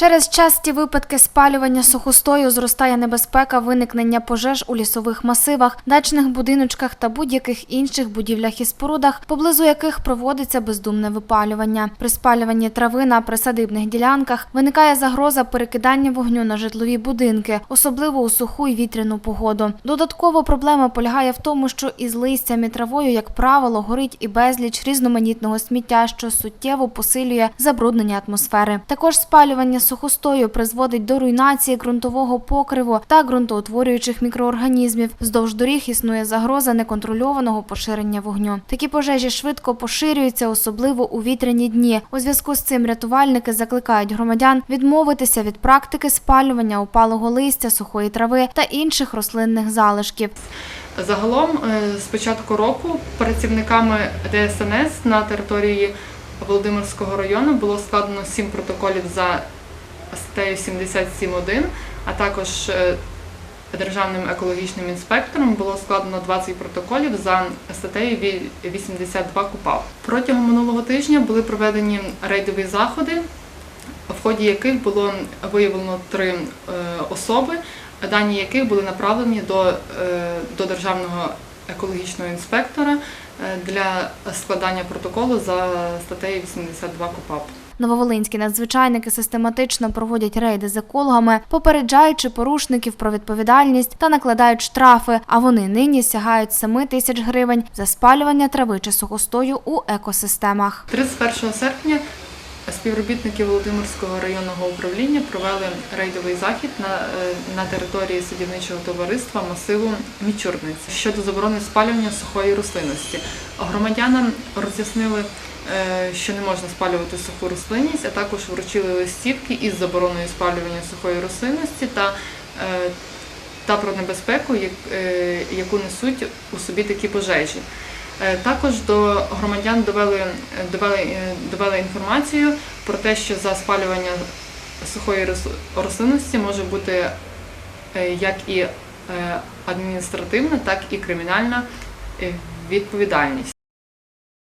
Через часті випадки спалювання сухостою зростає небезпека виникнення пожеж у лісових масивах, дачних будиночках та будь-яких інших будівлях і спорудах, поблизу яких проводиться бездумне випалювання. При спалюванні трави на присадибних ділянках виникає загроза перекидання вогню на житлові будинки, особливо у суху й вітряну погоду. Додатково проблема полягає в тому, що із листям і травою, як правило, горить і безліч різноманітного сміття, що суттєво посилює забруднення атмосфери. Також спалювання сухостою призводить до руйнації ґрунтового покриву та ґрунтоутворюючих мікроорганізмів. Вздовж доріг існує загроза неконтрольованого поширення вогню. Такі пожежі швидко поширюються, особливо у вітряні дні. У зв'язку з цим рятувальники закликають громадян відмовитися від практики спалювання опалого листя, сухої трави та інших рослинних залишків. Загалом е, з початку року працівниками ДСНС на території Володимирського району було складено 7 протоколів за статтею 77.1, а також е, Державним екологічним інспектором було складено 20 протоколів за статтею 82 КУПАП. Протягом минулого тижня були проведені рейдові заходи, в ході яких було виявлено три е, особи, дані яких були направлені до, е, до державного екологічного інспектора для складання протоколу за статтею 82 КУПАП. Нововолинські надзвичайники систематично проводять рейди з екологами, попереджаючи порушників про відповідальність та накладають штрафи. А вони нині сягають 7 тисяч гривень за спалювання трави чи сухостою у екосистемах. 31 серпня співробітники Володимирського районного управління провели рейдовий захід на, е, на території садівничого товариства масиву Мічурниць щодо заборони спалювання сухої рослинності. Громадянам роз'яснили, що не можна спалювати суху рослинність, а також вручили листівки із забороною спалювання сухої рослинності та е, та про небезпеку, е, яку несуть у собі такі пожежі. Е, Також до громадян довели, довели, е, довели інформацію про те, що за спалювання сухої рослинності може бути е, як і е, адміністративна, так і кримінальна е, відповідальність.